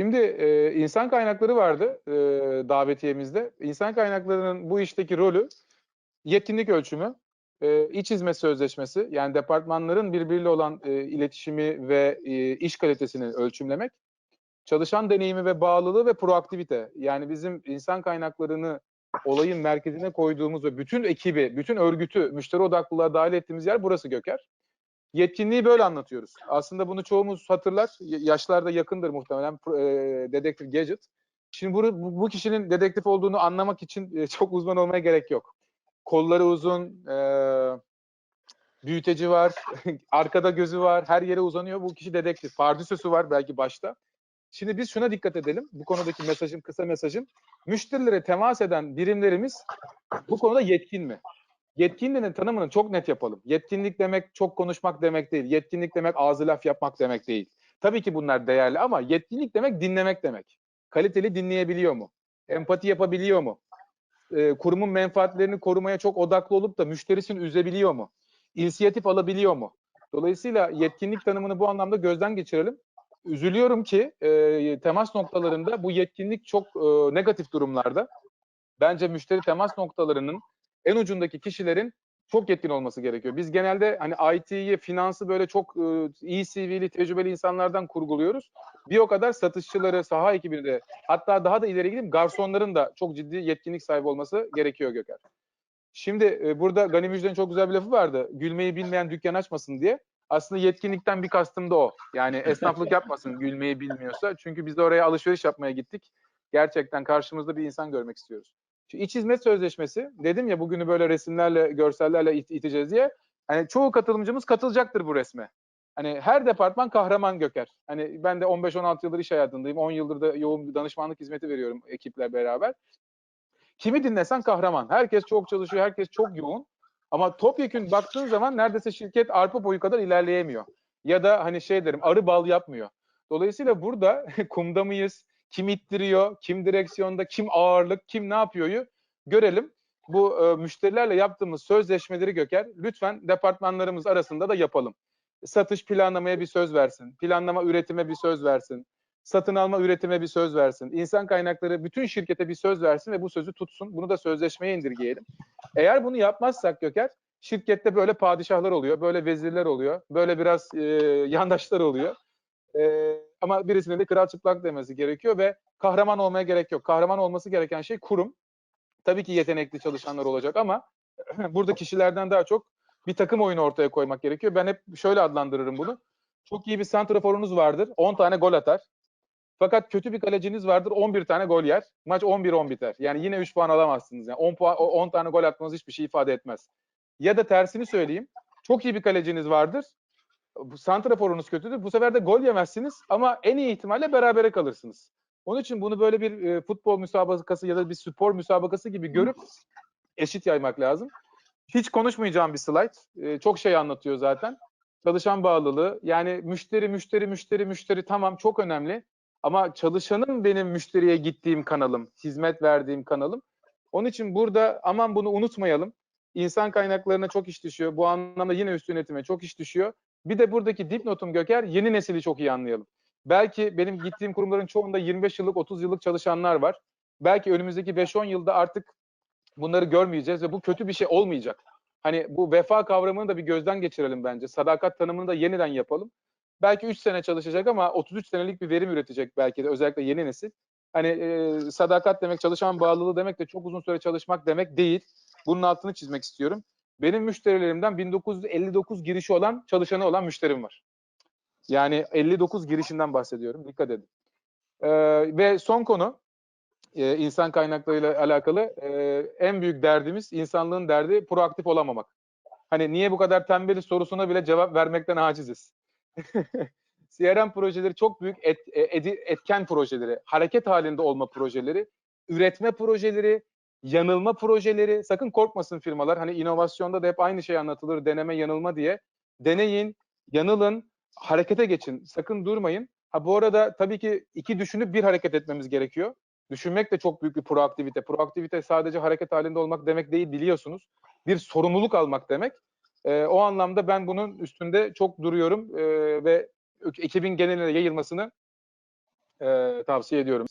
Şimdi e, insan kaynakları vardı e, davetiyemizde. İnsan kaynaklarının bu işteki rolü yetkinlik ölçümü, e, iç hizmet sözleşmesi yani departmanların birbiriyle olan e, iletişimi ve e, iş kalitesini ölçümlemek, çalışan deneyimi ve bağlılığı ve proaktivite. Yani bizim insan kaynaklarını olayın merkezine koyduğumuz ve bütün ekibi, bütün örgütü müşteri odaklılığa dahil ettiğimiz yer burası Göker. Yetkinliği böyle anlatıyoruz. Aslında bunu çoğumuz hatırlar. Yaşlarda yakındır muhtemelen e, dedektif Gadget. Şimdi bunu, bu, kişinin dedektif olduğunu anlamak için e, çok uzman olmaya gerek yok. Kolları uzun, e, büyüteci var, arkada gözü var, her yere uzanıyor. Bu kişi dedektif. Pardüsüsü var belki başta. Şimdi biz şuna dikkat edelim. Bu konudaki mesajım, kısa mesajım. Müşterilere temas eden birimlerimiz bu konuda yetkin mi? Yetkinliğinin tanımını çok net yapalım. Yetkinlik demek çok konuşmak demek değil. Yetkinlik demek ağzı laf yapmak demek değil. Tabii ki bunlar değerli ama yetkinlik demek dinlemek demek. Kaliteli dinleyebiliyor mu? Empati yapabiliyor mu? Ee, kurumun menfaatlerini korumaya çok odaklı olup da müşterisini üzebiliyor mu? İnisiyatif alabiliyor mu? Dolayısıyla yetkinlik tanımını bu anlamda gözden geçirelim. Üzülüyorum ki e, temas noktalarında bu yetkinlik çok e, negatif durumlarda. Bence müşteri temas noktalarının en ucundaki kişilerin çok yetkin olması gerekiyor. Biz genelde hani IT'yi, finansı böyle çok iyi CV'li, tecrübeli insanlardan kurguluyoruz. Bir o kadar satışçıları, saha ekibini de hatta daha da ileri gidip garsonların da çok ciddi yetkinlik sahibi olması gerekiyor Göker. Şimdi e, burada Gani Müjde'nin çok güzel bir lafı vardı. Gülmeyi bilmeyen dükkan açmasın diye. Aslında yetkinlikten bir kastım da o. Yani esnaflık yapmasın gülmeyi bilmiyorsa. Çünkü biz de oraya alışveriş yapmaya gittik. Gerçekten karşımızda bir insan görmek istiyoruz. Şu iç hizmet sözleşmesi dedim ya bugünü böyle resimlerle, görsellerle it- iteceğiz diye. Hani çoğu katılımcımız katılacaktır bu resme. Hani her departman kahraman göker. Hani ben de 15-16 yıldır iş hayatındayım. 10 yıldır da yoğun danışmanlık hizmeti veriyorum ekiple beraber. Kimi dinlesen kahraman. Herkes çok çalışıyor, herkes çok yoğun. Ama topyekün baktığın zaman neredeyse şirket arpa boyu kadar ilerleyemiyor. Ya da hani şey derim arı bal yapmıyor. Dolayısıyla burada kumda mıyız? Kim ittiriyor? Kim direksiyonda? Kim ağırlık? Kim ne yapıyor'yu görelim. Bu e, müşterilerle yaptığımız sözleşmeleri Göker lütfen departmanlarımız arasında da yapalım. Satış planlamaya bir söz versin. Planlama üretime bir söz versin. Satın alma üretime bir söz versin. İnsan kaynakları bütün şirkete bir söz versin ve bu sözü tutsun. Bunu da sözleşmeye indirgeyelim. Eğer bunu yapmazsak Göker şirkette böyle padişahlar oluyor, böyle vezirler oluyor, böyle biraz e, yandaşlar oluyor. E, ama birisinin de kral çıplak demesi gerekiyor ve kahraman olmaya gerek yok. Kahraman olması gereken şey kurum. Tabii ki yetenekli çalışanlar olacak ama burada kişilerden daha çok bir takım oyunu ortaya koymak gerekiyor. Ben hep şöyle adlandırırım bunu. Çok iyi bir santraforunuz vardır. 10 tane gol atar. Fakat kötü bir kaleciniz vardır. 11 tane gol yer. Maç 11-10 biter. Yani yine 3 puan alamazsınız. Yani 10 puan 10 tane gol atmanız hiçbir şey ifade etmez. Ya da tersini söyleyeyim. Çok iyi bir kaleciniz vardır. Bu santraforunuz kötüdür. Bu sefer de gol yemezsiniz ama en iyi ihtimalle berabere kalırsınız. Onun için bunu böyle bir e, futbol müsabakası ya da bir spor müsabakası gibi görüp eşit yaymak lazım. Hiç konuşmayacağım bir slide. E, çok şey anlatıyor zaten. Çalışan bağlılığı. Yani müşteri, müşteri, müşteri, müşteri tamam çok önemli. Ama çalışanım benim müşteriye gittiğim kanalım, hizmet verdiğim kanalım. Onun için burada aman bunu unutmayalım. İnsan kaynaklarına çok iş düşüyor. Bu anlamda yine üst yönetime çok iş düşüyor. Bir de buradaki dipnotum Göker yeni nesili çok iyi anlayalım. Belki benim gittiğim kurumların çoğunda 25 yıllık 30 yıllık çalışanlar var. Belki önümüzdeki 5-10 yılda artık bunları görmeyeceğiz ve bu kötü bir şey olmayacak. Hani bu vefa kavramını da bir gözden geçirelim bence. Sadakat tanımını da yeniden yapalım. Belki 3 sene çalışacak ama 33 senelik bir verim üretecek belki de özellikle yeni nesil. Hani e, sadakat demek çalışan bağlılığı demek de çok uzun süre çalışmak demek değil. Bunun altını çizmek istiyorum. Benim müşterilerimden 1959 girişi olan, çalışanı olan müşterim var. Yani 59 girişinden bahsediyorum. Dikkat edin. Ee, ve son konu e, insan kaynaklarıyla alakalı e, en büyük derdimiz insanlığın derdi proaktif olamamak. Hani niye bu kadar tembeliz sorusuna bile cevap vermekten aciziz. CRM projeleri çok büyük et, et, etken projeleri, hareket halinde olma projeleri, üretme projeleri, yanılma projeleri. Sakın korkmasın firmalar. Hani inovasyonda da hep aynı şey anlatılır. Deneme, yanılma diye. Deneyin, yanılın, harekete geçin. Sakın durmayın. Ha bu arada tabii ki iki düşünüp bir hareket etmemiz gerekiyor. Düşünmek de çok büyük bir proaktivite. Proaktivite sadece hareket halinde olmak demek değil biliyorsunuz. Bir sorumluluk almak demek. E, o anlamda ben bunun üstünde çok duruyorum e, ve ekibin geneline yayılmasını e, tavsiye ediyorum.